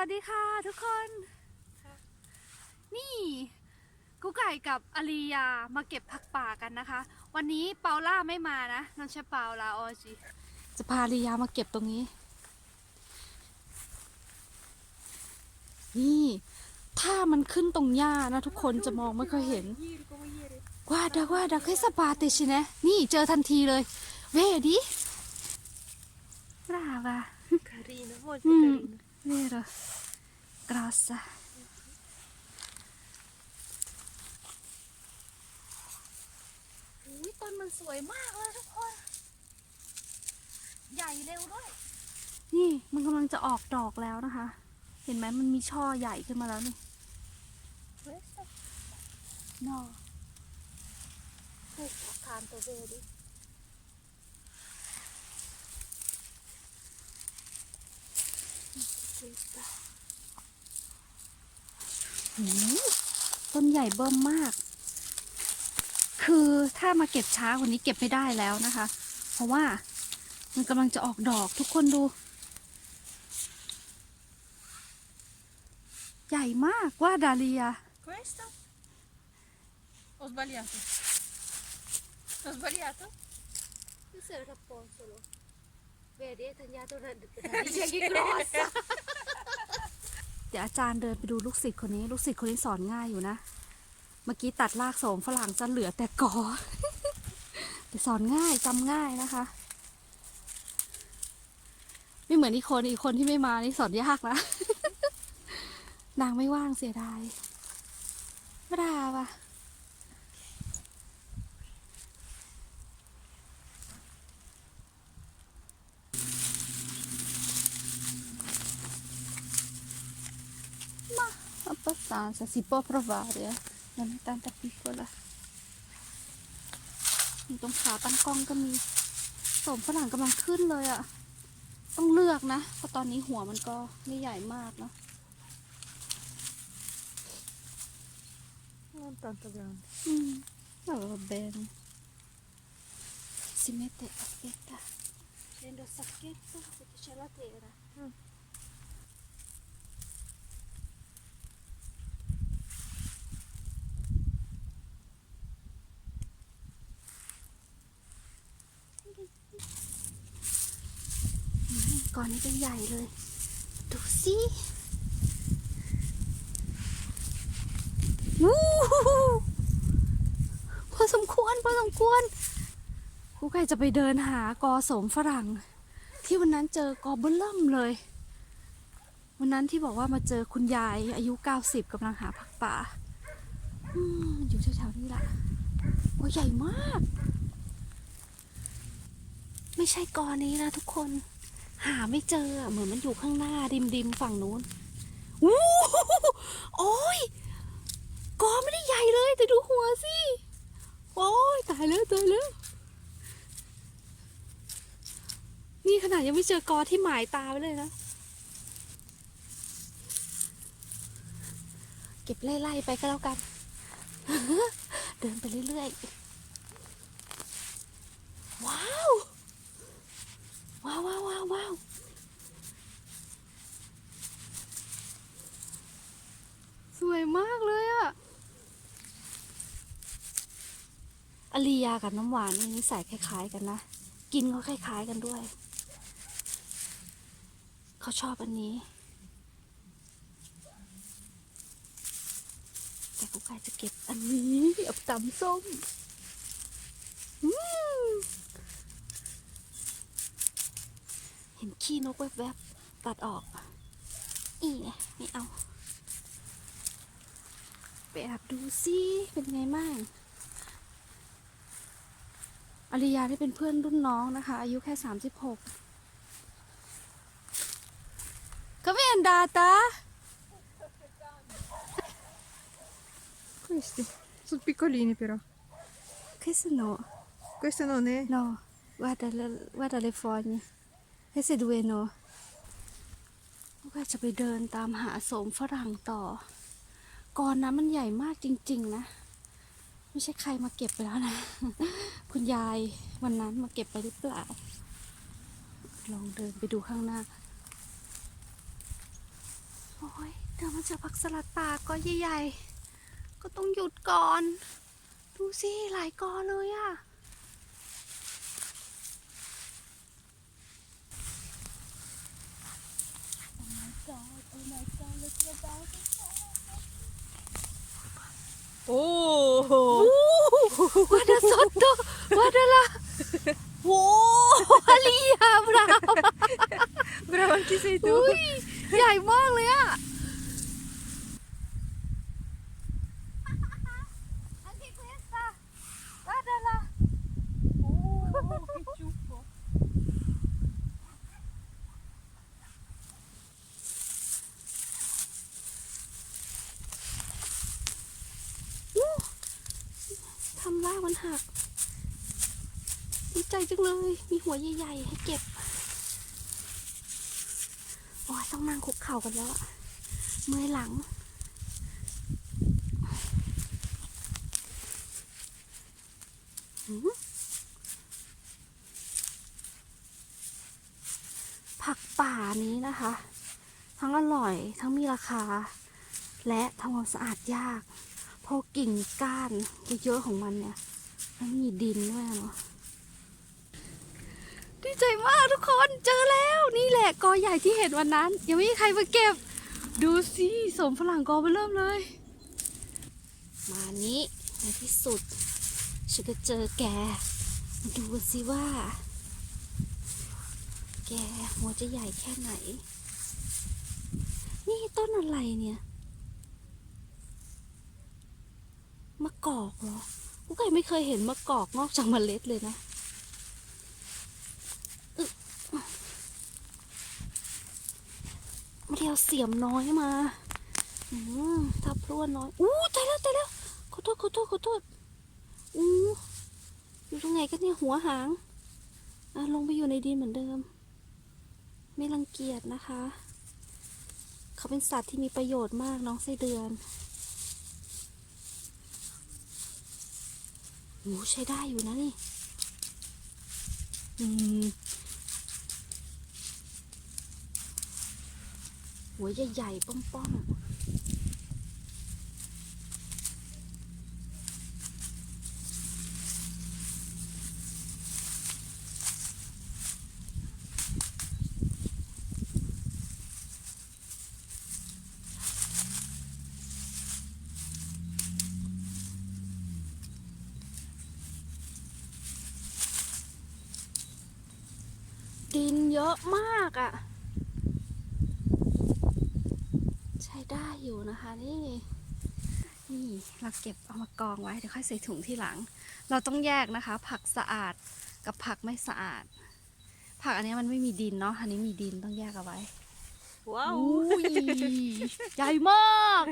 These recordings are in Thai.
วัสดีค่ะทุกคนนี่กุ๊กไก่กับอาลียามาเก็บผักป่ากันนะคะ วันนี้เปาล่าไม่มานะน้องใช่เปาลาออจิจะพาอาลียามาเก็บตรงนี้ นี่ ถ้ามันขึ้นตรงหญ้านะทุกคนจะมองไม่ค่อยเห็น Guarda, guarda, questa parte ce n'è. นี่เจอทันทีเลย Vedi? Brava. Carino, molto Mm. carino. Vero. Grossa. อุ้ยต้นมันสวยมากเลยทุกคน ใหญ่เร็วด้วย นี่มันกำลังจะออกดอกแล้วนะคะ เห็นไหมมันมีช่อใหญ่ขึ้นมาแล้วนี่ Questo? นอ Questo accanto, vedi? Questa. หืม ต้นใหญ่เบิ่มมาก คือถ้ามาเก็บช้ากว่านี้เก็บไม่ได้แล้วนะคะ เพราะว่ามันกำลังจะออกดอกทุกคนดู ใหญ่มากว่าดาเลีย Questo? Ho sbagliato. Ho sbagliato? Questo è il rapposolo. Vedi, è tagliato una radice che grossa. เดี๋ยวอาจารย์เดินไปดูลูกศิษย์คนนี้ ลูกศิษย์คนนี้สอนง่ายอยู่นะ เมื่อกี้ตัดรากโสมฝรั่งจะเหลือแต่กอแต่สอนง่ายจำง่ายนะคะ ไม่เหมือนอีกคนอีกคนที่ไม่มานี่สอนยากนะ นางไม่ว่างเสียดายไม่ได้ว่ะ abbastanza, si può provare, eh. non è tanta piccola. มีตรงขาตั้งกล้องก็มีโสมฝรั่งกำลังขึ้นเลยอะ่ะ ต้องเลือกนะ เพราะตอนนี้หัวมันก็ไม่ใหญ่มากเนอะ Non tanto grande. อืม va bene si mette aspetta prendo il sacchetto perché c'è la tela Mm. ก่อนนี้เป็นใหญ่เลย ดูสิวู้พอสมควรพอสมควรครูไก่จะไปเดินหากอโสมฝรั่ง ที่วันนั้นเจอกอเบิ้ลเริ่มเลย วันนั้นที่บอกว่ามาเจอคุณยายอายุ 90กำลังหาผักป่าอืมอยู่แถวๆนี้แหละโอ้ใหญ่มาก ไม่ใช่กอนี้นะทุกคน หาไม่เจอเหมือนมันอยู่ข้างหน้าริมริมฝั่งนู้นวู้โอ้ยกอไม่ได้ใหญ่เลยแต่ดูหัวสิ โอ้ยตายแล้วตายแล้ว นี่ขนาดยังไม่เจอกอที่หมายตาไว้เลยนะ เก็บไล่ๆไปก็แล้วกัน เดินไปเรื่อยๆ ว้าว ว้าวว้าวว้าวว้าวสวยมากเลยอะอลียากับน้ำหวานนี่นิสัยคล้าย ๆ กันนะ กินก็คล้าย ๆ กันด้วย เขาชอบอันนี้ แต่กูกายจะเก็บอันนี้เอาตำส้มอืม เห็น ขี้นกแวบๆ ตัดออก อีไงไม่เอา ไปแอบดูซิเป็นไงบ้างอริยาที่เป็นเพื่อนรุ่นน้องนะคะ อายุแค่สามสิบหกก็ไม่อันดาตา Questi sono piccolini però. คริสโน Questo non è. no guarda le, guarda le foglie queste due no ก็จะไปเดินตามหาโสมฝรั่งต่อ ก่อนนะมันใหญ่มากจริง ๆ นะ ไม่ใช่ใครมาเก็บไปแล้วนะ คุณยายวันนั้นมาเก็บไปหรือเปล่า ลองเดินไปดูข้างหน้า โอ้ยเดี๋ยวมันจะผักสลัดป่าก็ใหญ่ๆ ก็ต้องหยุดก่อน ดูสิหลายกอเลยอะ Oh! Guarda sotto, guardala. Wow, Alia, brava. Brava anche sei tu. อุ้ยใหญ่มากเลยอะอันที่ questa guardala Oh, che ciuffo. ทำล่ากมัน หัก ดีใจจังเลย มีหัวใหญ่ๆ ให้เก็บ โอ้ยต้องนั่งคุกเข่ากันแล้วอะเมื่อยหลัง ผักป่านี้นะคะ ทั้งอร่อยทั้งมีราคา และทำความสะอาดยาก เพราะกิ่งก้านเยอะๆของมันเนี่ย มันมีดินด้วยเนาะดีใจมากทุกคนเจอแล้วนี่แหละกอใหญ่ที่เห็นวันนั้น ยังไม่มีใครมาเก็บ ดูสิสมฝรั่งกอไปเริ่มเลย มานี้ในที่สุดฉันก็เจอแกมาดูกันสิว่า แกหัวจะใหญ่แค่ไหน นี่ต้นอะไรเนี่ยมะกอกเหรอ กูก็ยังไม่เคยเห็นมะกอกนอกจากเมล็ดเลยนะไม่ได้เอาเสียมน้อยมาอืมทับพรวนน้อย อู้ตายแล้วตายแล้ว ขอโทษขอโทษขอโทษ อู้อยู่ตรงไหนกันเนี่ยหัวหาง อะลงไปอยู่ในดินเหมือนเดิม ไม่รังเกียจนะคะ เขาเป็นสัตว์ที่มีประโยชน์มากน้องไส้เดือน โอ้ใช้ได้อยู่นะนี่อืมหัวใหญ่ๆป้อมๆ ยอะมากอะ่ะ ใช้ได้อยู่นะคะนี่นี่เราเก็บเอามากองไว้เดี๋ยวค่อยใส่ถุงที่หลัง เราต้องแยกนะคะ ผักสะอาดกับผักไม่สะอาด ผักอันนี้มันไม่มีดินเนาะอันนี้มีดินต้องแยกเอาไว้ Wow! อุ้ยใหญ่มาก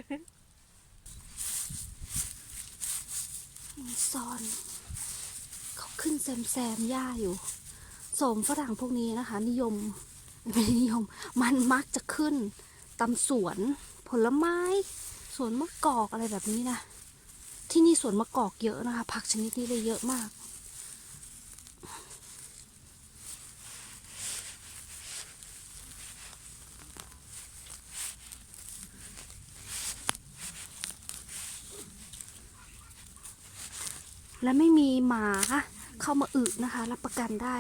ซอนเขาขึ้นแซมแซมๆหญ้าอยู่โสมฝรั่งพวกนี้นะคะ นิยมไม่ได้นิยม มันมักจะขึ้นตามสวนผลไม้ สวนมะกอกอะไรแบบนี้นะ ที่นี่สวนมะกอกเยอะนะคะ ผักชนิดนี้เลยเยอะมาก และไม่มีหมาเข้ามาอึนะคะ รับประกันได้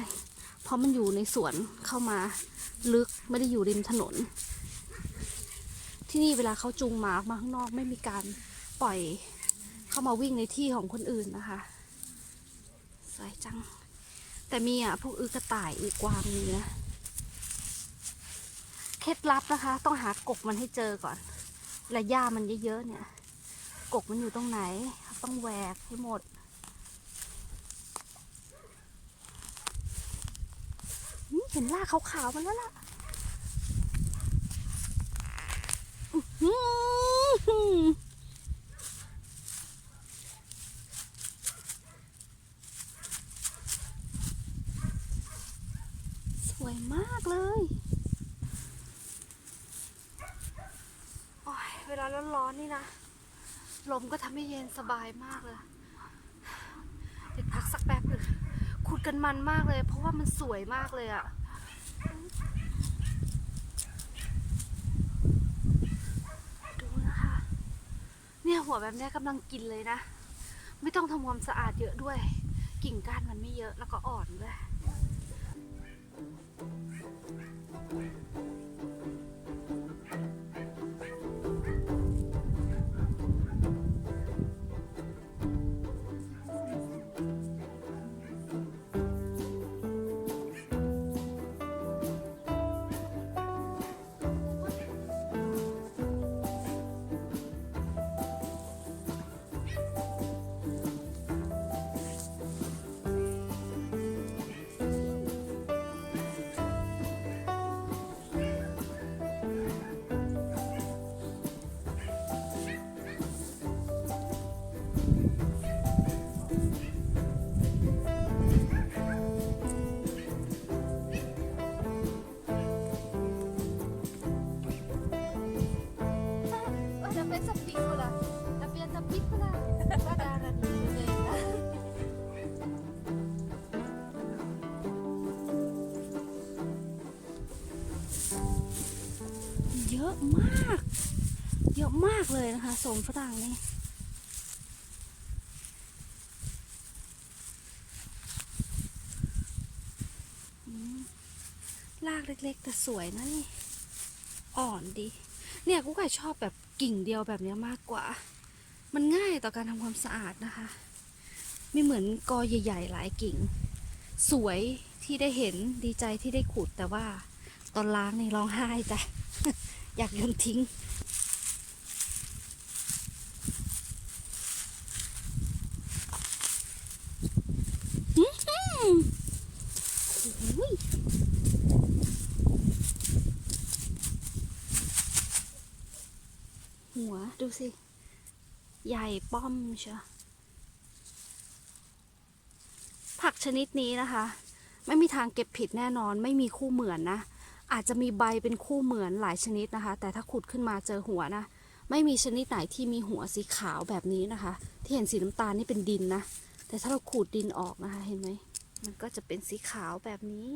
เพราะมันอยู่ในสวนเข้ามาลึกไม่ได้อยู่ริมถนน ที่นี่เวลาเขาจูงหมาออกมาข้างนอกไม่มีการปล่อยเข้ามาวิ่งในที่ของคนอื่นนะคะสวยจัง แต่มีอะพวกอึกระต่ายอึกวางมีนะเคล็ดลับนะคะ ต้องหากกมันให้เจอก่อนและหญ้ามันเยอะๆเนี่ย กกมันอยู่ตรงไหน ต้องแหวกให้หมด อืมเห็นล่ากขาวๆมันแล้วล่ะสวยมากเลยโอ้ยเวลาร้อนๆนี่นะ ลมก็ทำให้เย็นสบายมากเลย เดี๋ยวพักสักแป๊บหนึ่งขุดกันมันมากเลย เพราะว่ามันสวยมากเลยอะ หัวแบบนี้กำลังกินเลยนะ ไม่ต้องทำความสะอาดเยอะด้วย กิ่งก้านมันไม่เยอะแล้วก็อ่อนด้วย นะคะสมฝรั่งนี่อืมรากเล็กๆ แต่สวยนะนี่ อ่อนดี เนี่ยกูไก่ชอบแบบกิ่งเดียวแบบนี้มากกว่า มันง่ายต่อการทำความสะอาดนะคะ ไม่เหมือนกอใหญ่ๆ หลายกิ่ง สวยที่ได้เห็นดีใจที่ได้ขุดแต่ว่า ตอนล้างนี่ร้องไห้จ้ะ อยากโยนทิ้ง อื้อหือโอ้ยหัว ดูสิ ใหญ่ป้อมเชียวผักชนิดนี้นะคะ ไม่มีทางเก็บผิดแน่นอนไม่มีคู่เหมือนนะ อาจจะมีใบเป็นคู่เหมือนหลายชนิดนะคะ แต่ถ้าขุดขึ้นมาเจอหัวนะ ไม่มีชนิดไหนที่มีหัวสีขาวแบบนี้นะคะ ที่เห็นสีน้ำตาลนี่เป็นดินนะ แต่ถ้าเราขูดดินออกนะคะ เห็นไหมมันก็จะเป็นสีขาวแบบนี้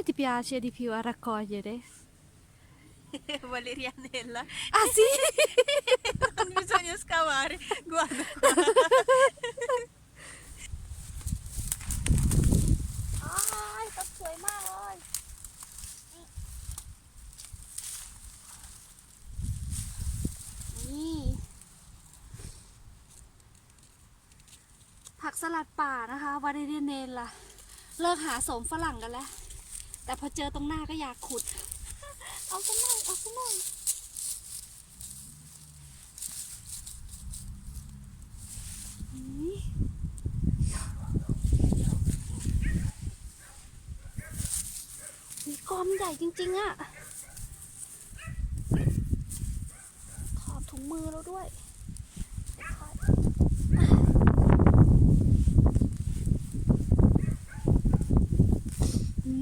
Quale ti piace di più a raccogliere? Valerianella. Ah sì? Non bisogna scavare. Guarda qua. อ้ายตับสวยมากเลยนี่ผักสลัดป่านะคะวาเรเดียเนนล่ะ เลิกหาโสมฝรั่งกันแล้ว แต่พอเจอตรงหน้าก็อยากขุด เอาสักหน่อยเอาสักหน่อยมีกอมใหญ่จริง ๆอะถอดถุงมือแล้วด้วย อื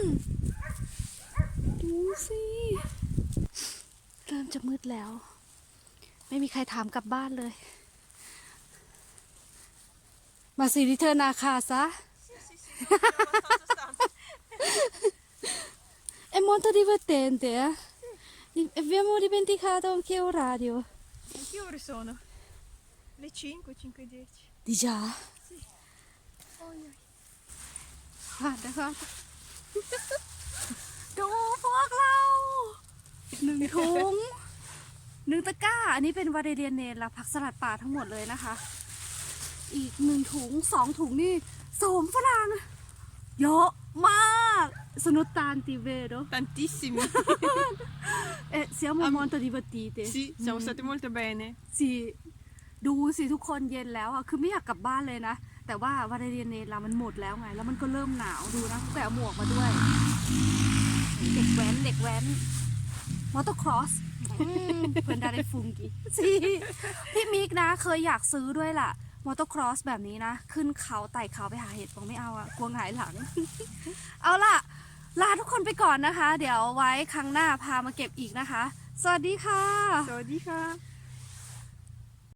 ม ดูสิ เริ่มจะมื ดแล้ว ไม่มีใครถามกลับบ้านเลย มาสิริเธอนาคาซะ Sì, sì, sì, sono abbastanza stanca. È molto divertente, eh? Abbiamo dimenticato anche orario. E che ore sono? Le 5, 5 e 10. Di già? Oi, oi. Guarda, guarda. ดูพวกเราหนึ่งถุง หนึ่งตะกร้า อันนี้เป็นวาเรเดียนเนลและผักสลัดป่าทั้งหมดเลยนะคะ อีกหนึ่งถุงสองถุงนี่โสมฝรั่งเยอะมากสนุตตานติเวโด Tantissimi. เอ๊ะ siamo molto divertite sì, siamo state molto bene. สิดูสิทุกคนเย็นแล้วอะคือไม่อยากกลับบ้านเลยนะ แต่ว่าวาเลเรียนเนลามันหมดแล้วไง แล้วมันก็เริ่มหนาวดูนะแต่เอาหมวกมาด้วย เด็กแว้น เด็กแว้นมอเตอร์ครอส เพื่อนดาได้ฟุงกี้สิพี่มิกนะ เคยอยากซื้อด้วยล่ะ มอเตอร์ครอสแบบนี้นะ ขึ้นเขาไต่เขาไปหาเห็ดบอกไม่เอาอะกลัวหงายหลัง เอาล่ะ ลาทุกคนไปก่อนนะคะ เดี๋ยวไว้ครั้งหน้าพามาเก็บอีกนะคะ สวัสดีค่ะ Sawadee ka.